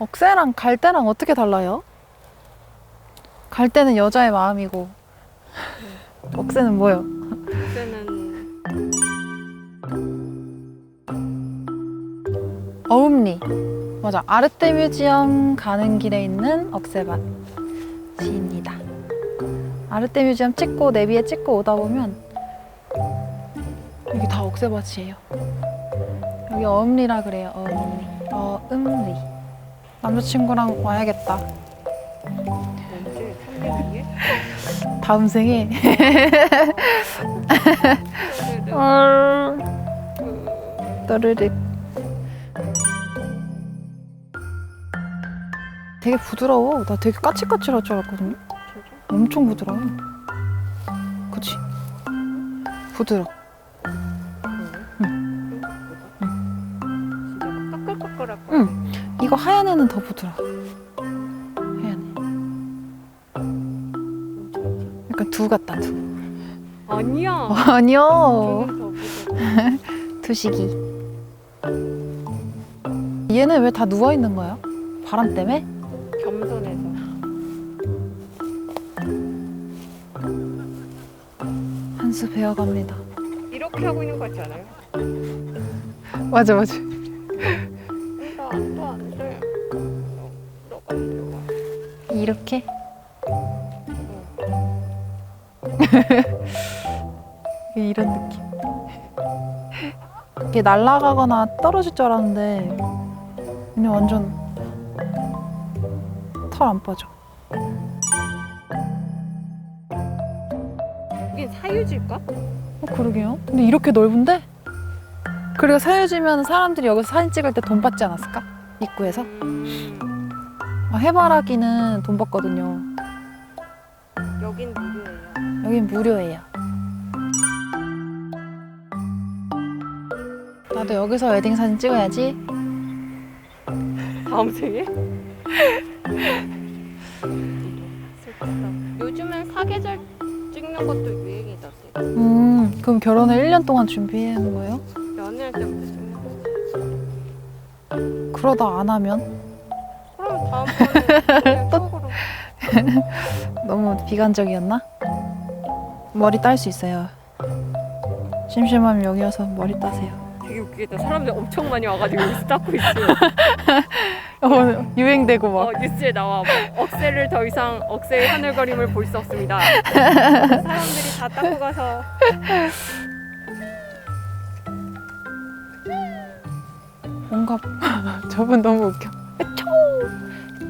억새랑 갈대랑 어떻게 달라요? 갈대는 여자의 마음이고 억새는 뭐요? 그때는 어음리 맞아. 아르떼 뮤지엄 가는 길에 있는 억새밭입니다. 아르떼 뮤지엄 찍고 내비에 찍고 오다 보면 여기 다 억새밭이에요. 여기 어음리라 그래요. 어음리 어음리 남자친구랑 와야겠다 언제 3년 뒤에? 다음 생에 되게 부드러워 나 되게 까칠까칠할 줄 알았거든요? 엄청 부드러워 그치? 부드러 진 이거 하얀 애는 더 부드러워 하얀 애 약간 두 같다 두 아니야. 아니요 더 무서워. 두식이 얘는 왜 다 누워있는 거야? 바람 때문에? 겸손해서. 한 수 배워갑니다 이렇게 하고 있는 거 같지 않아요? 맞아 맞아 이렇게 이런 느낌. 이게 날아가거나 떨어질 줄 알았는데 그냥 완전 털 안 빠져. 이게 사유지일까? 어 그러게요. 근데 이렇게 넓은데? 그리고 사유지면 사람들이 여기서 사진 찍을 때 돈 받지 않았을까? 입구에서? 음, 아, 해바라기는 돈 받거든요. 여긴 무료예요. 여긴 무료예요. 나도 여기서 웨딩 사진 찍어야지. 다음 생에? 슬프다. 요즘엔 사계절 찍는 것도 유행이던데. 음, 그럼 결혼을 1년 동안 준비하는 거예요? 연애할 때부터 찍는 거. 그러다 안 하면? 다음번에 속으로 너무 비관적이었나? 머리 딸 수 있어요. 심심하면 여기 와서 머리 따세요. 되게 웃기겠다. 사람들 엄청 많이 와가지고 여기서 닦고 있어요. 어, 유행되고 어, 뉴스에 나와. 뭐, 억새를 더 이상 억새의 하늘거림을 볼 수 없습니다. 사람들이 다 닦고 가서 뭔가 저분 너무 웃겨.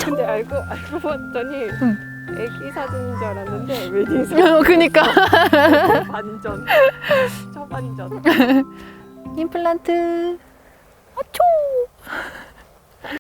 근데 알고 알고 봤더니 응. 애기 사진인 줄 알았는데 웨딩 사진 그니까 반전 초반전 임플란트. 아초.